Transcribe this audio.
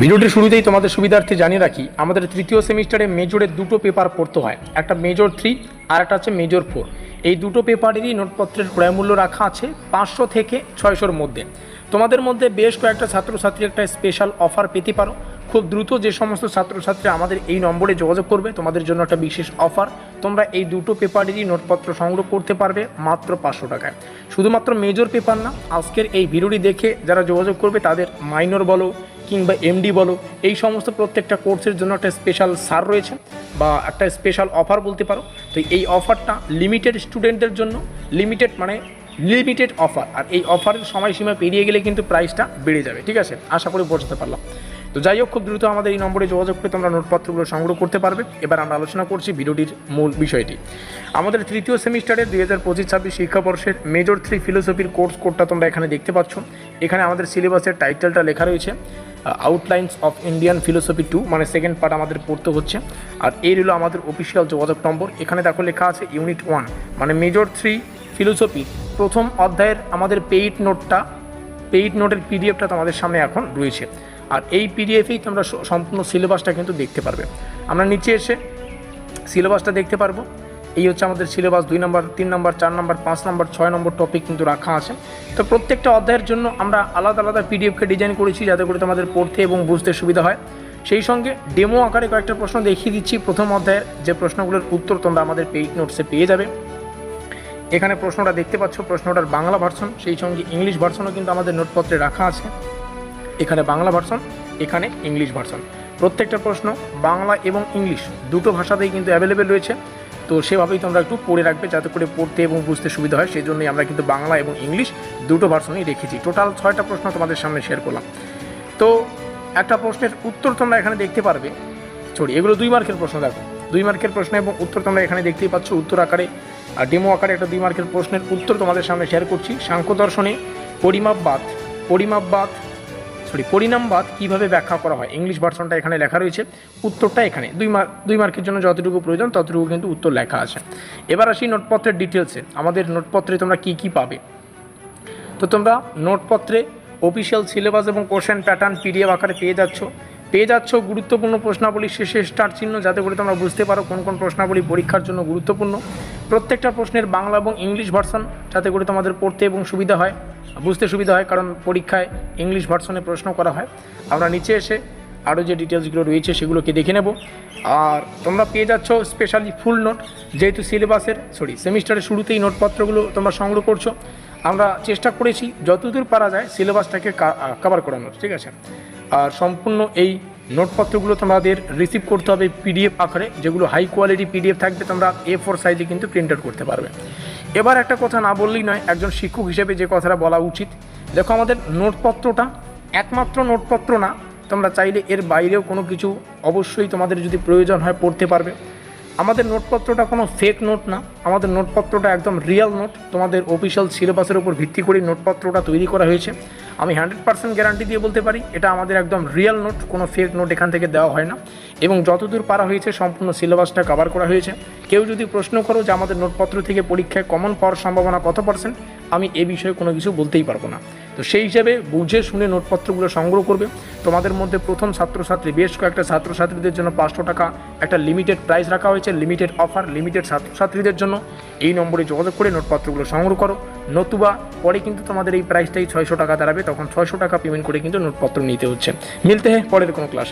ভিডিওটির শুরুতেই তোমাদের সুবিধার্থে জানিয়ে রাখি, আমাদের তৃতীয় সেমিস্টারে মেজরের দুটো পেপার পড়তে হয়, একটা মেজর থ্রি আর একটা হচ্ছে মেজর ফোর এই দুটো পেপারেরই নোটপত্রের ক্রয়মূল্য রাখা আছে পাঁচশো থেকে ছয়শোর মধ্যে। তোমাদের মধ্যে বেশ কয়েকটা ছাত্রছাত্রী একটা স্পেশাল অফার পেতে পারো। খুব দ্রুত যে সমস্ত ছাত্রছাত্রী আমাদের এই নম্বরে যোগাযোগ করবে, তোমাদের জন্য একটা বিশেষ অফার তোমরা এই দুটো পেপারেরই নোটপত্র সংগ্রহ করতে পারবে মাত্র পাঁচশো টাকায়। শুধুমাত্র মেজর পেপার না, আজকের এই ভিডিওটি দেখে যারা যোগাযোগ করবে তাদের মাইনর বলো কিংবা এমডি বলো, এই সমস্ত প্রত্যেকটা কোর্সের জন্য একটা স্পেশাল সার রয়েছে বা একটা স্পেশাল অফার বলতে পারো। তো এই অফারটা লিমিটেড স্টুডেন্টদের জন্য লিমিটেড মানে লিমিটেড অফার আর এই অফারের সময়সীমা পেরিয়ে গেলে কিন্তু প্রাইসটা বেড়ে যাবে, ঠিক আছে? আশা করি বোঝাতে পারলাম। তো যাই হোক, খুব দ্রুত আমাদের এই নম্বরে যোগাযোগ করে তোমরা নোটপত্রগুলো সংগ্রহ করতে পারবে। এবার আমরা আলোচনা করছি ভিডিওটির মূল বিষয়টি। আমাদের তৃতীয় সেমিস্টারের দুই হাজার পঁচিশ, ছাব্বিশ শিক্ষাবর্ষের মেজর থ্রি ফিলোসফির কোর্স কোডটা তোমরা এখানে দেখতে পাচ্ছ। এখানে আমাদের সিলেবাসের টাইটেলটা লেখা রয়েছে outlines of Indian philosophy two মানে সেকেন্ড পার্ট আমাদের পড়তে হচ্ছে। আর এই হলো আমাদের অফিসিয়াল যোগাযোগ নম্বর। এখানে দেখো লেখা আছে ইউনিট ওয়ান মানে মেজর থ্রি ফিলোসফি প্রথম অধ্যায়ের আমাদের পেইড নোটটা পেইড নোটের পিডিএফটা তোমাদের সামনে এখন রয়েছে। আর এই পিডিএফেই তোমরা সম্পূর্ণ সিলেবাসটা কিন্তু দেখতে পারবে। আমরা নিচে এসে সিলেবাসটা দেখতে পারব। এই হচ্ছে আমাদের সিলেবাস দুই নম্বর, তিন নম্বর, চার নম্বর, পাঁচ নম্বর, ছয় নম্বর টপিক কিন্তু রাখা আছে। তো প্রত্যেকটা অধ্যায়ের জন্য আমরা আলাদা আলাদা পিডিএফকে ডিজাইন করেছি যাতে করে তোমাদের পড়তে এবং বুঝতে সুবিধা হয়। সেই সঙ্গে ডেমো আকারে কয়েকটা প্রশ্ন দেখিয়ে দিচ্ছি। প্রথম অধ্যায়ের যে প্রশ্নগুলোর উত্তর তোমরা আমাদের পেইড নোটসে পেয়ে যাবে। এখানে প্রশ্নটা দেখতে পাচ্ছ, প্রশ্নটার বাংলা ভার্সন সেই সঙ্গে ইংলিশ ভার্সনও কিন্তু আমাদের নোটপত্রে রাখা আছে। এখানে বাংলা ভার্সন এখানে ইংলিশ ভার্সন প্রত্যেকটা প্রশ্ন বাংলা এবং ইংলিশ দুটো ভাষাতেই কিন্তু অ্যাভেলেবেল রয়েছে। তো সেভাবেই তোমরা একটু পড়ে রাখবে যাতে করে পড়তে এবং বুঝতে সুবিধা হয়। সেই জন্যই আমরা কিন্তু বাংলা এবং ইংলিশ দুটো ভার্সনই রেখেছি। টোটাল ছয়টা প্রশ্ন তোমাদের সামনে শেয়ার করলাম। তো একটা প্রশ্নের উত্তর তোমরা এখানে দেখতে পারবে। সরি এগুলো দুই মার্কের প্রশ্ন দেখো। দুই মার্কের প্রশ্ন এবং উত্তর তোমরা এখানে দেখতেই পাচ্ছ। উত্তর আকারে আর ডেমো আকারে একটা দুই মার্কের প্রশ্নের উত্তর তোমাদের সামনে শেয়ার করছি। সাংখ্য দর্শনে পরিমাপবাদ। পরিমাপবাদ সরি পরিণামবাদ কীভাবে ব্যাখ্যা করা হয়? ইংলিশ ভার্সনটা এখানে লেখা রয়েছে, উত্তরটা এখানে। দুই মার্ক দুই মার্কের জন্য যতটুকু প্রয়োজন, ততটুকু কিন্তু উত্তর লেখা আছে। এবার আসি নোটপত্রের ডিটেলসে আমাদের নোটপত্রে তোমরা কী কী পাবে? তো তোমরা নোটপত্রে অফিসিয়াল সিলেবাস এবং কোশ্চেন প্যাটার্ন পিডিএফ আকারে পেয়ে যাচ্ছ। পেয়ে যাচ্ছ গুরুত্বপূর্ণ প্রশ্নাবলী শেষে স্টার চিহ্ন, যাতে করে তোমরা বুঝতে পারো কোন কোন প্রশ্নাবলী পরীক্ষার জন্য গুরুত্বপূর্ণ। প্রত্যেকটা প্রশ্নের বাংলা এবং ইংলিশ ভার্সন যাতে করে তোমাদের পড়তে এবং সুবিধা হয়। বুঝতে সুবিধা হয়, কারণ পরীক্ষায় ইংলিশ ভার্সনে প্রশ্ন করা হয়। আমরা নিচে এসে আরও যে ডিটেলসগুলো রয়েছে সেগুলোকে দেখে নেব। আর তোমরা পেয়ে যাচ্ছ স্পেশালি ফুল নোট যেহেতু সিলেবাসের সরি সেমিস্টারের শুরুতেই নোটপত্রগুলো তোমরা সংগ্রহ করছ। আমরা চেষ্টা করেছি, যতদূর পারা যায় সিলেবাসটাকে কাভার করানোর, ঠিক আছে? আর সম্পূর্ণ এই নোটপত্রগুলো তোমাদের রিসিভ করতে হবে পিডিএফ আকারে, যেগুলো হাই কোয়ালিটি পিডিএফ থাকবে, তোমরা এ ফোর সাইজে কিন্তু প্রিন্ট আউট করতে পারবে। এবার একটা কথা না বললেই নয়, একজন শিক্ষক হিসেবে যে কথাটা বলা উচিত, দেখো আমাদের নোটপত্রটা একমাত্র নোটপত্র না, তোমরা চাইলে এর বাইরেও কোনো কিছু অবশ্যই তোমাদের যদি প্রয়োজন হয় পড়তে পারবে। আমাদের নোটপত্রটা কোনো ফেক নোট না, আমাদের নোটপত্রটা একদম রিয়েল নোট তোমাদের অফিসিয়াল সিলেবাসের উপর ভিত্তি করে নোটপত্রটা তৈরি করা হয়েছে। আমি হান্ড্রেড পার্সেন্ট গ্যারান্টি দিয়ে বলতে পারি, এটা আমাদের একদম রিয়েল নোট কোনো ফেক নোট এখান থেকে দেওয়া হয় না। এবং যতদূর পারা হয়েছে, সম্পূর্ণ সিলেবাসটা কভার করা হয়েছে। কেউ যদি প্রশ্ন করো যে আমাদের নোটপত্র থেকে পরীক্ষায় কমন পাওয়ার সম্ভাবনা কত পার্সেন্ট আমি এ বিষয়ে কোনো কিছু বলতেই পারব না। তো সেই হিসেবে বুঝে শুনে নোটপত্রগুলো সংগ্রহ করবে। তোমাদের মধ্যে প্রথম ছাত্রছাত্রী, বেশ কয়েকটা ছাত্রছাত্রীদের জন্য পাঁচশো টাকা, একটা লিমিটেড প্রাইস রাখা হয়েছে লিমিটেড অফার লিমিটেড ছাত্রছাত্রীদের জন্য। এই নম্বরে যোগাযোগ করে নোটপত্রগুলো সংগ্রহ করো। নতুবা পরে কিন্তু তোমাদের এই প্রাইসটাই ছয়শো টাকা দাঁড়াবে, তখন ছয়শো টাকা পেমেন্ট করে কিন্তু নোটপত্র নিতে হচ্ছে। মিলতে হ্যাঁ পরের কোনো ক্লাস